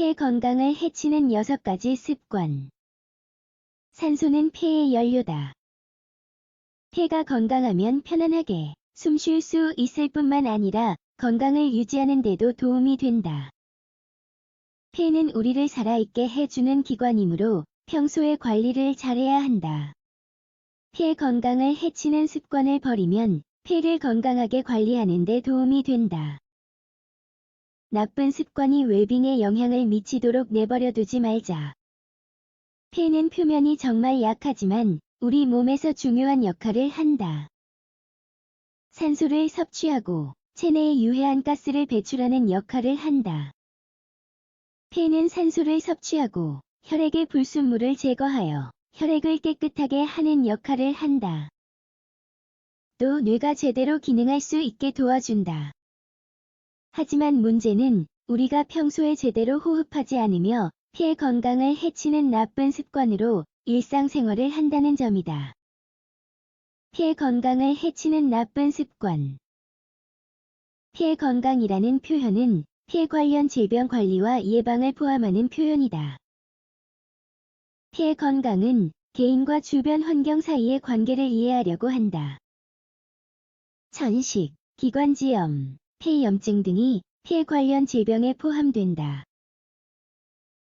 폐 건강을 해치는 6가지 습관. 산소는 폐의 연료다. 폐가 건강하면 편안하게 숨 쉴 수 있을 뿐만 아니라 건강을 유지하는 데도 도움이 된다. 폐는 우리를 살아있게 해주는 기관이므로 평소에 관리를 잘해야 한다. 폐 건강을 해치는 습관을 버리면 폐를 건강하게 관리하는 데 도움이 된다. 나쁜 습관이 웰빙에 영향을 미치도록 내버려 두지 말자. 폐는 표면이 정말 약하지만 우리 몸에서 중요한 역할을 한다. 산소를 섭취하고 체내에 유해한 가스를 배출하는 역할을 한다. 폐는 산소를 섭취하고 혈액의 불순물을 제거하여 혈액을 깨끗하게 하는 역할을 한다. 또 뇌가 제대로 기능할 수 있게 도와준다. 하지만 문제는 우리가 평소에 제대로 호흡하지 않으며 폐 건강을 해치는 나쁜 습관으로 일상생활을 한다는 점이다. 폐 건강을 해치는 나쁜 습관 폐 건강이라는 표현은 폐 관련 질병 관리와 예방을 포함하는 표현이다. 폐 건강은 개인과 주변 환경 사이의 관계를 이해하려고 한다. 천식, 기관지염, 폐염증 등이 폐 관련 질병에 포함된다.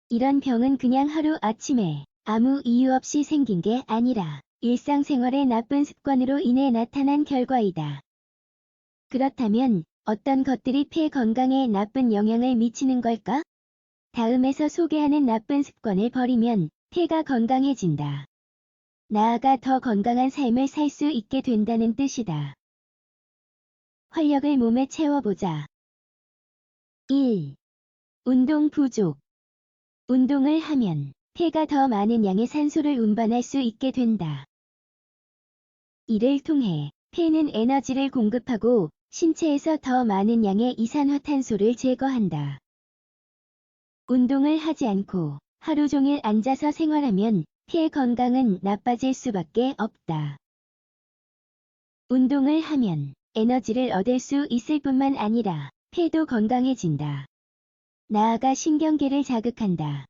이런 병은 그냥 하루 아침에 아무 이유 없이 생긴 게 아니라 일상생활의 나쁜 습관으로 인해 나타난 결과이다. 그렇다면 어떤 것들이 폐 건강에 나쁜 영향을 미치는 걸까? 다음에서 소개하는 나쁜 습관을 버리면 폐가 건강해진다. 나아가 더 건강한 삶을 살 수 있게 된다는 뜻이다. 활력을 몸에 채워보자. 1. 운동 부족. 운동을 하면 폐가 더 많은 양의 산소를 운반할 수 있게 된다. 이를 통해 폐는 에너지를 공급하고 신체에서 더 많은 양의 이산화탄소를 제거한다. 운동을 하지 않고 하루 종일 앉아서 생활하면 폐 건강은 나빠질 수밖에 없다. 운동을 하면 에너지를 얻을 수 있을 뿐만 아니라 폐도 건강해진다. 나아가 신경계를 자극한다.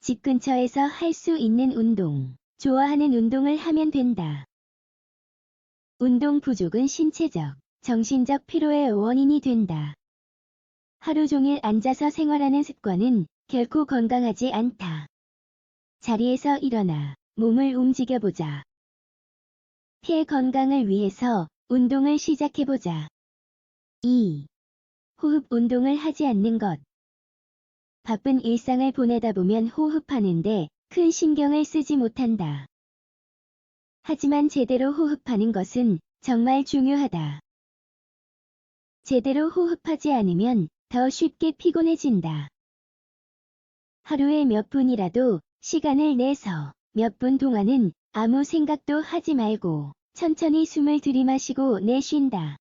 집 근처에서 할 수 있는 운동, 좋아하는 운동을 하면 된다. 운동 부족은 신체적, 정신적 피로의 원인이 된다. 하루 종일 앉아서 생활하는 습관은 결코 건강하지 않다. 자리에서 일어나 몸을 움직여보자. 폐 건강을 위해서 운동을 시작해보자. 2. 호흡 운동을 하지 않는 것. 바쁜 일상을 보내다 보면 호흡하는데 큰 신경을 쓰지 못한다. 하지만 제대로 호흡하는 것은 정말 중요하다. 제대로 호흡하지 않으면 더 쉽게 피곤해진다. 하루에 몇 분이라도 시간을 내서 몇 분 동안은 아무 생각도 하지 말고 천천히 숨을 들이마시고 내쉰다.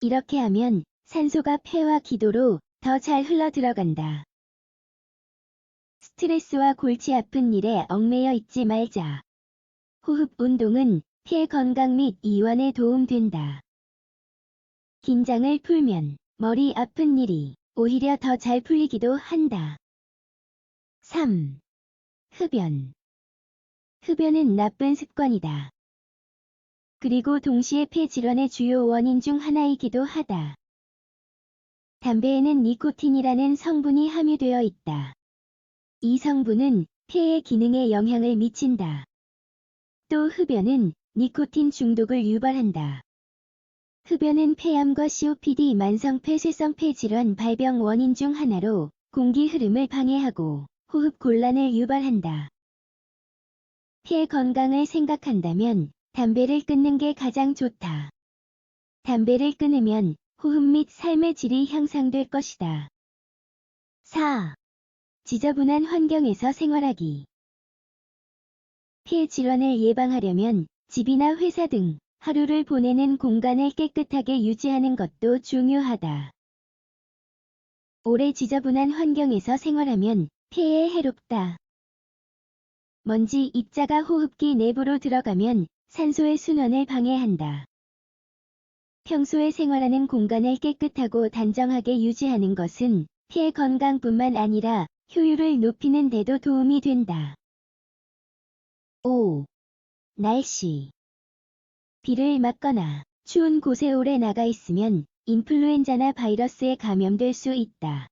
이렇게 하면 산소가 폐와 기도로 더 잘 흘러 들어간다. 스트레스와 골치 아픈 일에 얽매여 있지 말자. 호흡 운동은 폐 건강 및 이완에 도움된다. 긴장을 풀면 머리 아픈 일이 오히려 더 잘 풀리기도 한다. 3. 흡연. 흡연은 나쁜 습관이다. 그리고 동시에 폐 질환의 주요 원인 중 하나이기도 하다. 담배에는 니코틴이라는 성분이 함유되어 있다. 이 성분은 폐의 기능에 영향을 미친다. 또 흡연은 니코틴 중독을 유발한다. 흡연은 폐암과 COPD 만성 폐쇄성 폐질환 발병 원인 중 하나로 공기 흐름을 방해하고 호흡 곤란을 유발한다. 폐 건강을 생각한다면 담배를 끊는 게 가장 좋다. 담배를 끊으면 호흡 및 삶의 질이 향상될 것이다. 4. 지저분한 환경에서 생활하기. 폐 질환을 예방하려면 집이나 회사 등 하루를 보내는 공간을 깨끗하게 유지하는 것도 중요하다. 오래 지저분한 환경에서 생활하면 폐에 해롭다. 먼지 입자가 호흡기 내부로 들어가면 산소의 순환을 방해한다. 평소에 생활하는 공간을 깨끗하고 단정하게 유지하는 것은 폐 건강뿐만 아니라 효율을 높이는 데도 도움이 된다. 5. 날씨 비를 맞거나 추운 곳에 오래 나가 있으면 인플루엔자나 바이러스에 감염될 수 있다.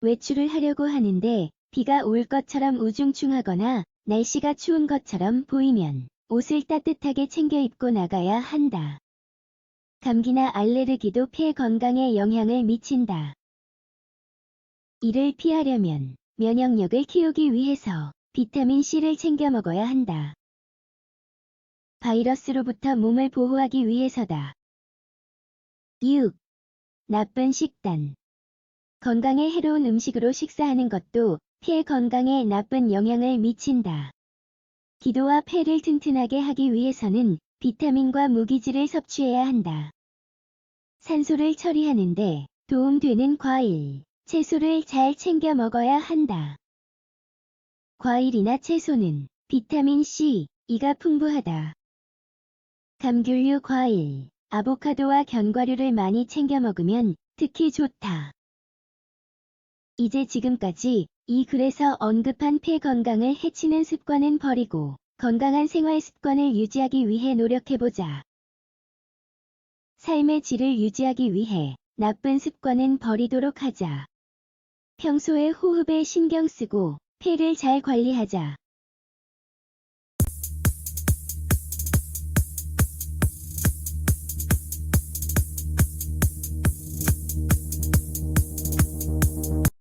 외출을 하려고 하는데 비가 올 것처럼 우중충하거나 날씨가 추운 것처럼 보이면 옷을 따뜻하게 챙겨 입고 나가야 한다. 감기나 알레르기도 폐 건강에 영향을 미친다. 이를 피하려면 면역력을 키우기 위해서 비타민 C를 챙겨 먹어야 한다. 바이러스로부터 몸을 보호하기 위해서다. 6. 나쁜 식단. 건강에 해로운 음식으로 식사하는 것도 폐 건강에 나쁜 영향을 미친다. 기도와 폐를 튼튼하게 하기 위해서는 비타민과 무기질을 섭취해야 한다. 산소를 처리하는데 도움되는 과일, 채소를 잘 챙겨 먹어야 한다. 과일이나 채소는 비타민 C, E가 풍부하다. 감귤류 과일, 아보카도와 견과류를 많이 챙겨 먹으면 특히 좋다. 이제 지금까지 이 글에서 언급한 폐 건강을 해치는 습관은 버리고 건강한 생활 습관을 유지하기 위해 노력해보자. 삶의 질을 유지하기 위해 나쁜 습관은 버리도록 하자. 평소에 호흡에 신경 쓰고 폐를 잘 관리하자.